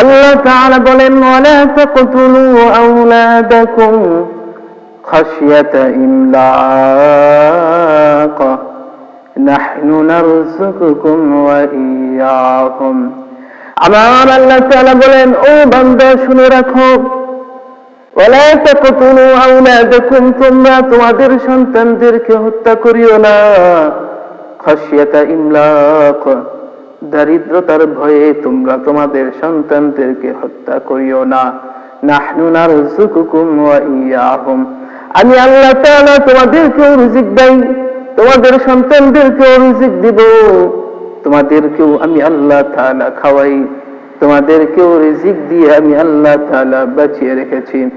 আল্লাহ তাআলা বলেন, ওয়ালা তাকতুলু আওলাদাকুম খাশিয়াতা ইমলাক। নাহনু নারযুকুকুম ওয়া ইয়াহুম আমার আল্লাহ তাআলা বলেন, ও বান্দা, শুনে রাখো। ওয়ালা তাকতুলু আওলাদাকুম, তোমরা তোমাদের সন্তানদেরকে হত্যা করিও না। খাশিয়াতা ইমলাক। দারিদ্রতার ভয়ে তোমরা তোমাদের সন্তানদেরকে হত্যা করিও না। আমি আল্লাহ তোমাদেরকেও রিজিক দেই, তোমাদের সন্তানদেরকেও রিজিক দিব। তোমাদেরকেও আমি আল্লাহ খাওয়াই, তোমাদেরকেও রিজিক দিয়ে আমি আল্লাহ তাআলা বাঁচিয়ে রেখেছি।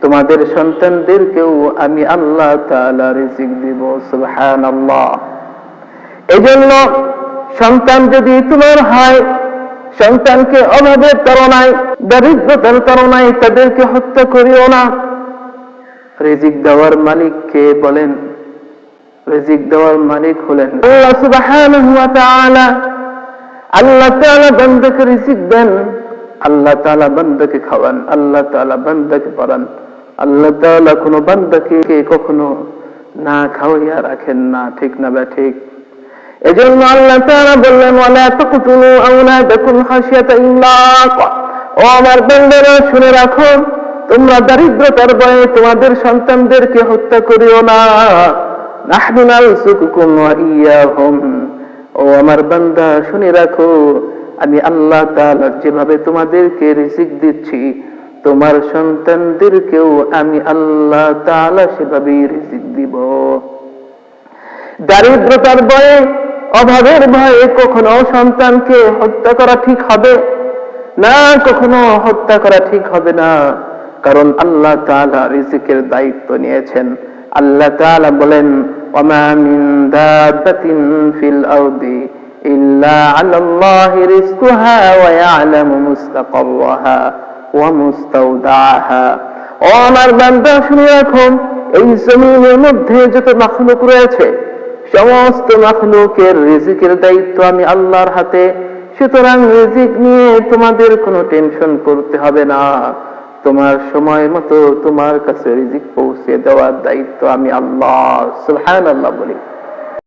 তোমাদের সন্তানদেরকেও আমি আল্লাহ তাআলা রিজিক দিব, সুবহানাল্লাহ। এজন্য সন্তান যদি তোমার হয়, সন্তানকে অভাবের তাড়নায়, দারিদ্রতার তাড়নায় তাদেরকে হত্যা করিও না। রেজিক দেওয়ার মালিককে বলেন? রিজিক দেওয়ার মালিক হলেন আল্লাহ তাআলা। আল্লাহ তাআলা বান্দাকে রিজিক দেন, আল্লাহ তালা বান্দাকে খাওয়ান, আল্লাহ তালা বান্দাকে পড়ান। আল্লাহ তাআলা কোনো বান্দাকে কখনো না খাওয়াইয়া রাখেন না, ঠিক না বা ঠিক? এজন্য আল্লাহ তাআলা বললেন, ওয়ালা তাকতুলু আওলাদাকুম খাশিয়াতা ইমলাক। ও আমার বান্দারা শুনে রাখো, তোমরা দারিদ্রতার ভয়ে তোমাদের সন্তানদেরকে হত্যা করিও না। ও আমার বান্দা, শুনে রাখো, আমি আল্লাহ তাআলা যেভাবে তোমাদেরকে রিজিক দিচ্ছি, তোমার সন্তানদেরকেও আমি আল্লাহ তাআলা সেভাবেই রিজিক দিব। দারিদ্রতার ভয়ে অভাবের ভয়ে কখনো সন্তানকে হত্যা করা ঠিক হবে না, কখনো হত্যা করা ঠিক হবে না। কারণ আল্লাহ তাআলা রিজিকের দায়িত্ব নিয়েছেন। আল্লাহ তাআলা বলেন ফিল ইল্লা ওয়া ও আমার বান্দা, শুনে এই জমিনের মধ্যে যত মাখলুক রয়েছে সমস্ত মাখলুকের রিজিকের দায়িত্ব আমি আল্লাহর হাতে। সুতরাং রিজিক নিয়ে তোমাদের কোনো টেনশন করতে হবে না। তোমার সময় মতো তোমার কাছে রিজিক পৌঁছে দেওয়ার দায়িত্ব আমি আল্লাহ সুলহান আল্লাহ বলি।